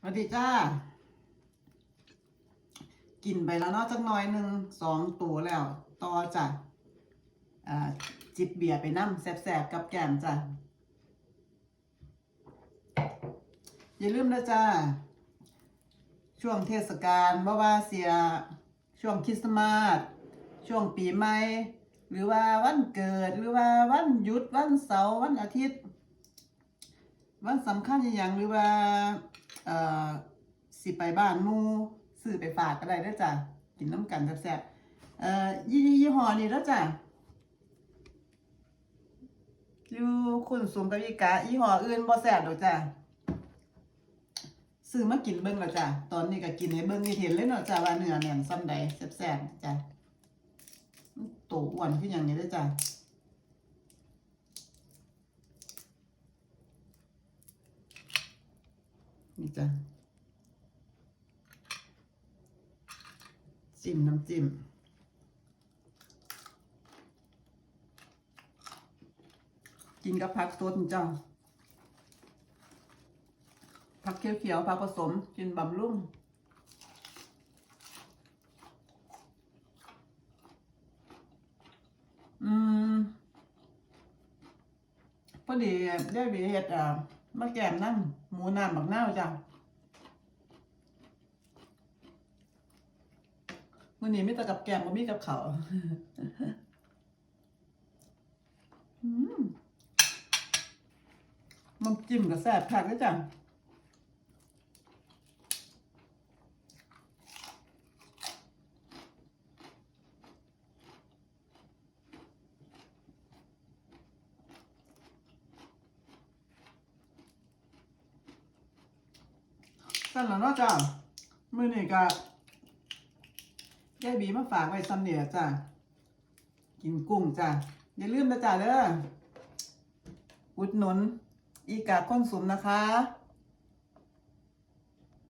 สวัสดีจ้า กินไปแล้วเนาะจักหน่อยหนึ่งสองตัวแล้ว ต่อจ้ะจิบเบียร์ไปน้ำแสบๆ กับแก้มจ้ะ อย่าลืมนะจ้า ช่วงเทศกาลบ่ว่าเสียช่วงคริสต์มาสช่วงปีใหม่หรือว่าวันเกิดหรือว่าวันหยุดวันเสาร์วันอาทิตย์ วันสำคัญอย่างหรือว่า เอ่อสิไปบ้านมู่ซื้อไปฝากก็ได้ด้อจ้ะกินน้ำกันแซ่บๆเอ่อยี่ยี่ห้อนี้แล้วจ้ะอยู่คุณสมกับอีกายี่ห้ออื่นบ่แซ่บดอกจ้ะซื้อมากินเบิ่งแล้วจ้ะตอนนี้ก็กินให้เบิ่งให้เห็นเลยเนาะจ้ะว่าเนื้อแน่นซ้ำใดแซ่บๆจ้ะโตอ้วนขึ้นอย่างนี้เด้อจ้ะ นี่จ้ะจิ้มน้ำจิ้มกินกับผักสดนี่จ้ะผักเขียวๆผักผสมกินบำรุงอืมพอดีได้ไปเฮ็ดอ่ามาแกมนั่ง มูน้ำบักนาวจ้ะวันนี้มีแต่กับแกมบ่มีกับเขาวอืมมันจิ้มกับแซ่บคักด้วยจ้ะั่นแล้วเนาะจ้ะมื้อนี้ก็ยายบีมาฝากไว้ซ้ำเนี่ยจ้ะกินกุ้งจ้ะอย่าลืมนะจ้ะเด้ออุดหนุนอีกาก้นสุมนะคะ